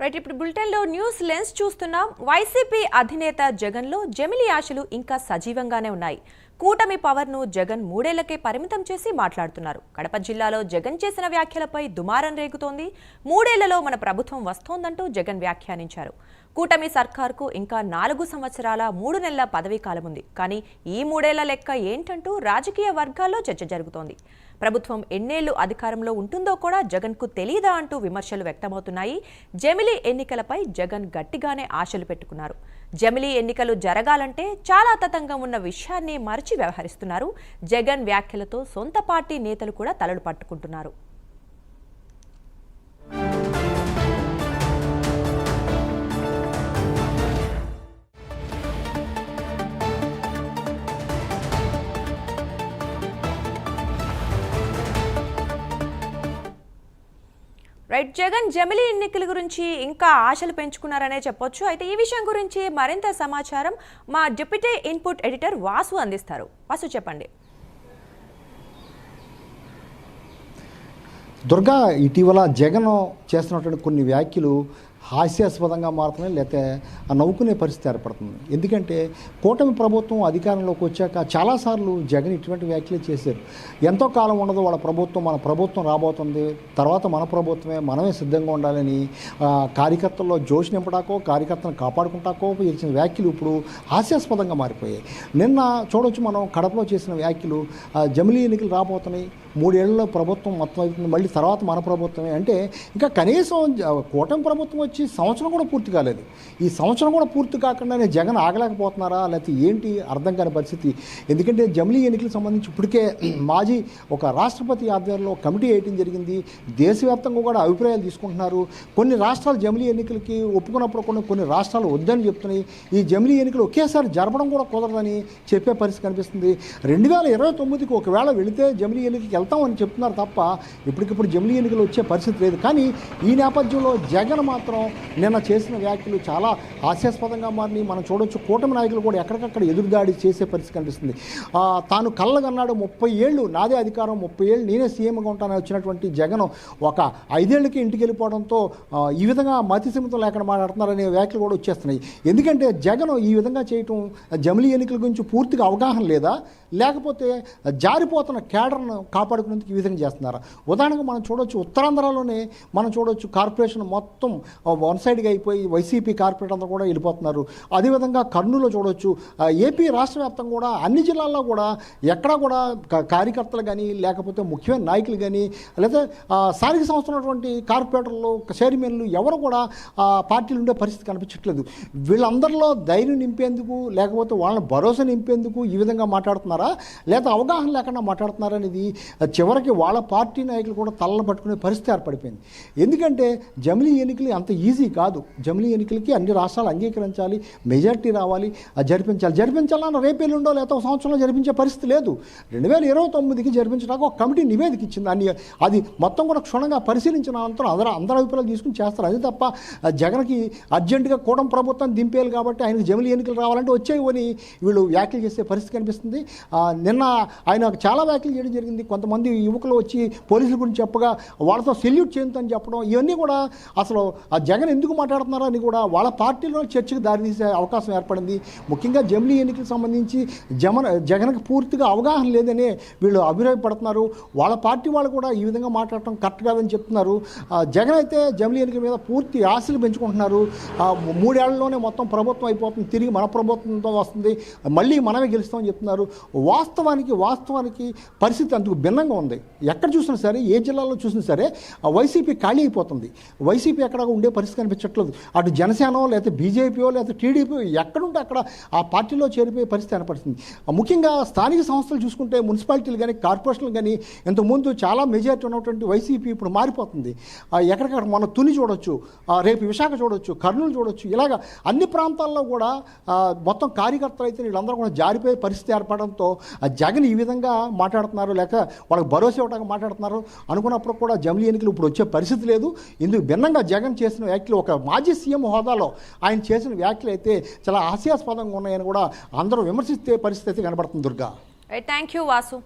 Right ఇప్పుడు బులెటిన్లో news lens చూస్తున్నాం. వైసీపీ అధినేత జగన్లో జమిలి ఆశలు ఇంకా సజీవంగానే ఉన్నాయి. కూటమి పవర్ను జగన్ మూడేళ్ళకే పరిమితం చేసి మాట్లాడుతున్నారు. కడప జిల్లాలో జగన్ చేసిన వ్యాఖ్యలపై దుమారం రేగుతోంది. మూడేళ్ళలో మన ప్రభుత్వం వస్తోందంటూ జగన్ వ్యాఖ్యానించారు. కూటమి సర్కార్కు ఇంకా నాలుగు సంవత్సరాల మూడు నెలల పదవీ కాలం ఉంది కానీ ఈ మూడేళ్ళ లెక్క ఏంటంటూ రాజకీయ వర్గాల్లో చర్చ జరుగుతోంది. ప్రభుత్వం ఎన్నేళ్ళు అధికారంలో ఉంటుందో కూడా జగన్కు తెలియదా అంటూ విమర్శలు వ్యక్తమవుతున్నాయి. జమిలీ ఎన్నికలపై జగన్ గట్టిగానే ఆశలు పెట్టుకున్నారు. జమిలీ ఎన్నికలు జరగాలంటే చాలా తతంగం ఉన్న విషయాన్ని మరచి వ్యవహరిస్తున్నారు. జగన్ వ్యాఖ్యలతో సొంత పార్టీ నేతలు కూడా తలలు పట్టుకుంటున్నారు. రైట్ జగన్ జమిలీ ఎన్నికల గురించి ఇంకా ఆశలు పెంచుకున్నారనే చెప్పొచ్చు. అయితే ఈ విషయం గురించి మరింత సమాచారం మా డిప్యూటీ ఇన్పుట్ ఎడిటర్ వాసు అందిస్తారు. వాసు చెప్పండి. దుర్గా ఇటీవల జగన్ చేస్తున్నటువంటి కొన్ని వ్యాఖ్యలు హాస్యాస్పదంగా మారుతున్నాయి లేకపోతే ఆ నవ్వుకునే పరిస్థితి ఏర్పడుతుంది. ఎందుకంటే కూటమి ప్రభుత్వం అధికారంలోకి వచ్చాక చాలాసార్లు జగన్ ఇటువంటి వ్యాఖ్యలు చేశారు. ఎంతో కాలం ఉండదు వాళ్ళ ప్రభుత్వం మన ప్రభుత్వం రాబోతుంది తర్వాత మన ప్రభుత్వమే మనమే సిద్ధంగా ఉండాలని కార్యకర్తల్లో జోష్ నింపడాకో కార్యకర్తలను కాపాడుకుంటాకో చేసిన వ్యాఖ్యలు ఇప్పుడు హాస్యాస్పదంగా మారిపోయాయి. నిన్న చూడవచ్చు మనం కడపలో చేసిన వ్యాఖ్యలు జమిలీ ఎన్నికలు రాబోతున్నాయి మూడేళ్ళలో ప్రభుత్వం మొత్తం అవుతుంది మళ్ళీ తర్వాత మన ప్రభుత్వమే. అంటే ఇంకా కనీసం కూటమి ప్రభుత్వం వచ్చి సంవత్సరం కూడా పూర్తి కాలేదు. ఈ సంవత్సరం కూడా పూర్తి కాకుండానే జగన్ ఆగలేకపోతున్నారా? లేకపోతే ఏంటి అర్థం కాని పరిస్థితి? ఎందుకంటే జమిలీ ఎన్నికలకు సంబంధించి ఇప్పటికే మాజీ ఒక రాష్ట్రపతి ఆధ్వర్యంలో కమిటీ వేయటం జరిగింది. దేశవ్యాప్తంగా కూడా అభిప్రాయాలు తీసుకుంటున్నారు. కొన్ని రాష్ట్రాలు జమిలీ ఎన్నికలకి ఒప్పుకున్నప్పుడు కొన్ని కొన్ని రాష్ట్రాలు వద్దని చెప్తున్నాయి. ఈ జమిలీ ఎన్నికలు ఒకేసారి జరపడం కూడా కుదరదని చెప్పే పరిస్థితి కనిపిస్తుంది. రెండు వేల ఇరవై తొమ్మిదికి ఒకవేళ వెళితే జమిలీ ఎన్నికకి వెళ్తామని చెప్తున్నారు తప్ప ఇప్పటికిప్పుడు జమిలీ ఎన్నికలు వచ్చే పరిస్థితి లేదు. కానీ ఈ నేపథ్యంలో జగన్ మాత్రం నిన్న చేసిన వ్యాఖ్యలు చాలా హాస్యాస్పదంగా మారిని మనం చూడొచ్చు కూటమి నాయకులు కూడా ఎక్కడికక్కడ ఎదురుదాడి చేసే పరిస్థితి కనిపిస్తుంది. తాను కళ్ళగన్నాడు ముప్పై ఏళ్ళు నాదే అధికారం ముప్పై ఏళ్ళు నేనే సీఎంగా ఉంటానని వచ్చినటువంటి జగన్ ఒక ఐదేళ్ళకి ఇంటికి వెళ్ళిపోవడంతో ఈ విధంగా మతి సిమితం లేకుండా మాట్లాడుతున్నారనే వ్యాఖ్యలు కూడా వచ్చేస్తున్నాయి. ఎందుకంటే జగన్ ఈ విధంగా చేయటం జమిలీ ఎన్నికల గురించి పూర్తిగా అవగాహన లేదా? లేకపోతే జారిపోతున్న కేడర్ను కాపాడుకునేందుకు ఈ విధంగా చేస్తున్నారా? ఉదాహరణకు మనం చూడొచ్చు ఉత్తరాంధ్రలోనే మనం చూడొచ్చు కార్పొరేషన్ మొత్తం వన్ సైడ్గా అయిపోయి వైసీపీ కార్పొరేట్ అంతా కూడా వెళ్ళిపోతున్నారు. అదేవిధంగా కర్నూలులో చూడొచ్చు. ఏపీ రాష్ట్ర వ్యాప్తంగా కూడా అన్ని జిల్లాల్లో కూడా ఎక్కడా కూడా కార్యకర్తలు కానీ లేకపోతే ముఖ్యమైన నాయకులు కానీ లేదా ఆ, స్థానిక సంస్థ ఉన్నటువంటి కార్పొరేటర్లు చైర్మన్లు ఎవరు కూడా పార్టీలు ఉండే పరిస్థితి కనిపించట్లేదు. వీళ్ళందరిలో ధైర్యం నింపేందుకు లేకపోతే వాళ్ళని భరోసా నింపేందుకు ఈ విధంగా మాట్లాడుతున్నారా? లేదా అవగాహన లేకుండా మాట్లాడుతున్నారా అనేది చివరికి వాళ్ళ పార్టీ నాయకులు కూడా తలలు పట్టుకునే పరిస్థితి ఏర్పడిపోయింది. ఎందుకంటే జమిలీ ఎన్నికలు అంత ఈజీ కాదు. జమిలీ ఎన్నికలకి అన్ని రాష్ట్రాలు అంగీకరించాలి మెజార్టీ రావాలి అది జరిపించాలి. జరిపించాలన్న రేపేళ్ళుండో లేకపోతే ఒక సంవత్సరంలో జరిపించే పరిస్థితి లేదు. రెండు వేల ఇరవై తొమ్మిదికి జరిపించడానికి ఒక కమిటీ నివేదిక ఇచ్చింది. అన్ని అది మొత్తం కూడా క్షుణ్ణంగా పరిశీలించిన అనంతరం అందరూ అందరి అభిప్రాయాలు తీసుకుని చేస్తారు. అది తప్ప జగన్కి అర్జెంటుగా కూడం ప్రభుత్వం దింపేయాలి కాబట్టి ఆయనకు జమిలీ ఎన్నికలు రావాలంటే వచ్చేవని వీళ్ళు వ్యాఖ్యలు చేసే పరిస్థితి కనిపిస్తుంది. నిన్న ఆయన చాలా వ్యాఖ్యలు చేయడం జరిగింది. కొంతమంది యువకులు వచ్చి పోలీసుల గురించి చెప్పగా వాళ్ళతో సెల్యూట్ చేయొద్దని చెప్పడం ఇవన్నీ కూడా అసలు ఆ జగన్ ఎందుకు మాట్లాడుతున్నారో అని కూడా వాళ్ళ పార్టీలో చర్చకు దారితీసే అవకాశం ఏర్పడింది. ముఖ్యంగా జమిలీ ఎన్నికలకు సంబంధించి జమన జగన్కి పూర్తిగా అవగాహన లేదని వీళ్ళు అభిప్రాయపడుతున్నారు. వాళ్ళ పార్టీ వాళ్ళు కూడా ఈ విధంగా మాట్లాడటం కరెక్ట్ కాదని చెప్తున్నారు. జగన్ అయితే జమిలీ ఎన్నికల మీద పూర్తి ఆశలు పెంచుకుంటున్నారు. మూడేళ్ళలోనే మొత్తం ప్రభుత్వం అయిపోతుంది. తిరిగి మన ప్రభుత్వంతో వస్తుంది. మళ్ళీ మనమే గెలుస్తామని చెప్తున్నారు. వాస్తవానికి వాస్తవానికి పరిస్థితి అందుకు భిన్నంగా ఉంది. ఎక్కడ చూసినా సరే ఏ జిల్లాలో చూసినా సరే వైసీపీ ఖాళీ అయిపోతుంది. వైసీపీ ఎక్కడ ఉండే పరిస్థితి కనిపించట్లేదు. అటు జనసేన లేకపోతే బీజేపీయో లేకపోతే టీడీపీ కూడా అక్కడ ఆ పార్టీలో చేరిపోయే పరిస్థితి కనపడుతుంది ముఖ్యంగా స్థానిక సంస్థలు చూసుకుంటే మున్సిపాలిటీలు కానీ కార్పొరేషన్లు కానీ ఇంతకుముందు చాలా మెజార్టీ ఉన్నటువంటి వైసీపీ ఇప్పుడు మారిపోతుంది. ఎక్కడికక్కడ మన తుని చూడొచ్చు రేపు విశాఖ చూడొచ్చు కర్నూలు చూడొచ్చు ఇలాగ అన్ని ప్రాంతాల్లో కూడా మొత్తం కార్యకర్తలు అయితే వీళ్ళందరూ కూడా జారిపోయే పరిస్థితి ఏర్పడడంతో ఆ జగన్ ఈ విధంగా మాట్లాడుతున్నారు లేక వాళ్ళకి భరోసా ఇవ్వడానికి మాట్లాడుతున్నారు అనుకున్నప్పుడు కూడా జమిలీ ఎన్నికలు ఇప్పుడు వచ్చే పరిస్థితి లేదు. ఇందుకు భిన్నంగా జగన్ చేసిన వ్యాఖ్యలు ఒక మాజీ సీఎం హోదాలో ఆయన చేసిన వ్యాఖ్యలు అయితే చాలా హాస్యాస్పదంగా ఉన్నాయని కూడా అందరూ విమర్శిస్తే పరిస్థితి కనబడుతుంది దుర్గా. Thank you Vasu